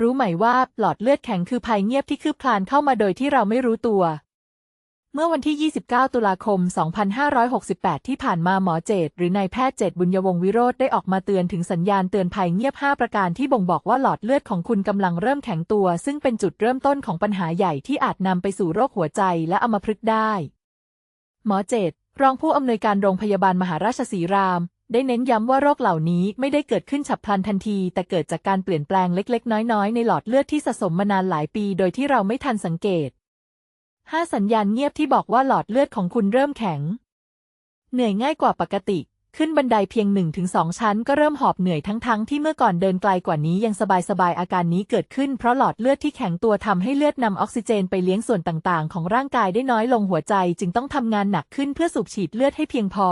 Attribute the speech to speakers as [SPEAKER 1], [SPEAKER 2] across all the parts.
[SPEAKER 1] รู้ไหมว่าหลอดเลือดแข็งคือภัยเงียบที่คืบคลานเข้ามาโดยที่เราไม่รู้ตัว เมื่อวันที่ 29 ตุลาคม 2568 ที่ผ่านมาหมอเจตหรือนายแพทย์เจตบุญยวงศ์วิโรธได้ออกมาเตือนถึงสัญญาณเตือนภัยเงียบ 5 ประการที่บ่งบอกว่าหลอดเลือดของคุณกำลังเริ่มแข็งตัว ซึ่งเป็นจุดเริ่มต้นของปัญหาใหญ่ที่อาจนำไปสู่โรคหัวใจและอัมพฤกษ์ได้ หมอเจตรองผู้อำนวยการโรงพยาบาลมหาราชสีราม ได้เน้นย้ำว่าโรคเหล่านี้ไม่ได้เกิดขึ้นฉับพลันทันที แต่เกิดจากการเปลี่ยนแปลงเล็ก ๆ น้อย ๆ ในหลอดเลือดที่สะสมมานานหลายปีโดยที่เราไม่ทันสังเกต 5 สัญญาณเงียบที่บอกว่าหลอดเลือดของคุณเริ่มแข็ง เหนื่อยง่ายกว่าปกติ ขึ้นบันไดเพียง 1-2 ชั้นก็เริ่มหอบเหนื่อยทั้งๆที่เมื่อก่อนเดินไกลกว่านี้ยังสบายๆอาการนี้เกิดขึ้นเพราะหลอดเลือดที่แข็งตัวทำให้เลือดนำออกซิเจนไปเลี้ยงส่วนต่างๆ ของร่างกายได้น้อยลงหัวใจ จึงต้องทำงานหนักขึ้นเพื่อสูบฉีดเลือดให้เพียงพอ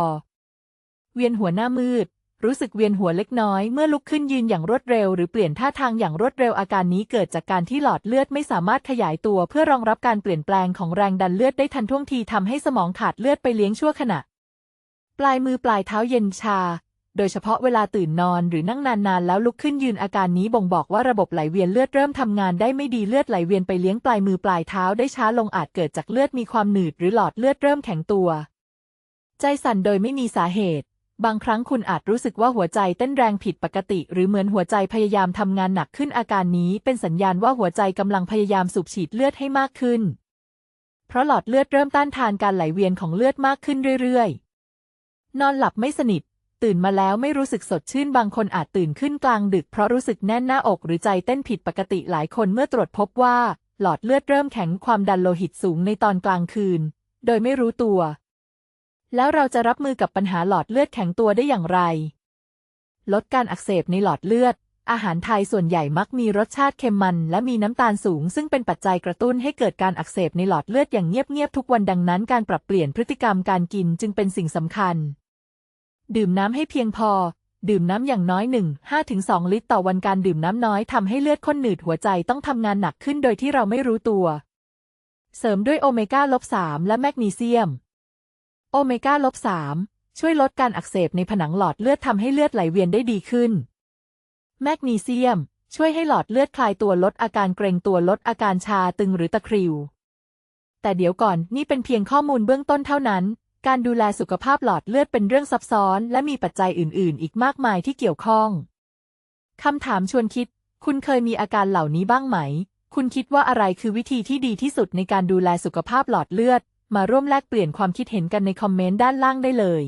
[SPEAKER 1] เวียนหัวหน้ามืด รู้สึกเวียนหัวเล็กน้อยเมื่อลุกขึ้นยืนอย่างรวดเร็ว หรือเปลี่ยนท่าทางอย่างรวดเร็วอาการนี้เกิดจากการที่หลอดเลือดไม่สามารถขยายตัวเพื่อรองรับการเปลี่ยนแปลงของแรงดันเลือดได้ทันท่วงทีทำให้สมองขาดเลือดไปเลี้ยงชั่วขณะ ปลายมือปลายเท้าเย็นชาโดยเฉพาะเวลาตื่นนอนหรือนั่งนานๆ แล้วลุกขึ้นยืนอาการนี้บ่งบอกว่าระบบไหลเวียนเลือดเริ่มทำงานได้ไม่ดีเลือดไหลเวียนไปเลี้ยงปลายมือปลายเท้าได้ช้าลงอาจเกิดจากเลือดมีความหนืดหรือหลอดเลือดเริ่มแข็งตัว ใจสั่นโดยไม่มีสาเหตุ บางครั้งคุณอาจรู้สึกว่าหัวใจเต้นแรงผิดปกติ หรือเหมือนหัวใจพยายามทำงานหนักขึ้นอาการนี้ เป็นสัญญาณว่าหัวใจกำลังพยายามสูบฉีดเลือดให้มากขึ้น เพราะหลอดเลือดเริ่มต้านทานการไหลเวียนของเลือดมากขึ้นเรื่อยๆ นอนหลับไม่สนิท ตื่นมาแล้วไม่รู้สึกสดชื่นบางคนอาจตื่นขึ้นกลางดึก เพราะรู้สึกแน่นหน้าอกหรือใจเต้นผิดปกติหลายคนเมื่อตรวจพบว่า หลอดเลือดเริ่มแข็งความดันโลหิตสูงในตอนกลางคืน โดยไม่รู้ตัว แล้วเราจะรับมือกับปัญหาหลอดเลือดแข็งตัวได้อย่างไร ลดการอักเสบในหลอดเลือด อาหารไทยส่วนใหญ่มักมีรสชาติเค็มมัน และมีน้ำตาลสูง ซึ่งเป็นปัจจัยกระตุ้นให้เกิดการอักเสบในหลอดเลือดอย่างเงียบๆทุกวันดังนั้น การปรับเปลี่ยนพฤติกรรมการกินจึงเป็นสิ่งสำคัญ ดื่มน้ำให้เพียงพอ ดื่มน้ำอย่างน้อย 1 5-2 ลิตรต่อวันการดื่มน้ำน้อยทำให้เลือดข้นหนืดหัวใจต้องทำงานหนักขึ้นโดยที่เราไม่รู้ตัว เสริมด้วยโอเมก้าลบ3และแมกนีเซียม เมก้าลบ3ช่วยลดการอักเสบในผนังหลอดเลือดทำให้เลือดไหลเวียนได้ดีขึ้น แมกนีเซียม ช่วยให้หลอดเลือดคลายตัวลดอาการเกร็งตัวลดอาการชาตึงหรือตะคริว แต่เดี๋ยวก่อนนี่เป็นเพียงข้อมูลเบื้องต้นเท่านั้น การดูแลสุขภาพหลอดเลือดเป็นเรื่องซับซ้อน และมีปัจจัยอื่น ๆ อีกมากมายที่เกี่ยวข้องคำถามชวนคิด คุณเคยมีอาการเหล่านี้บ้างไหม คุณคิดว่าอะไรคือวิธีที่ดีที่สุดในการดูแลสุขภาพหลอดเลือด มาร่วมแลกเปลี่ยนความคิดเห็นกันในคอมเมนต์ด้านล่างได้เลย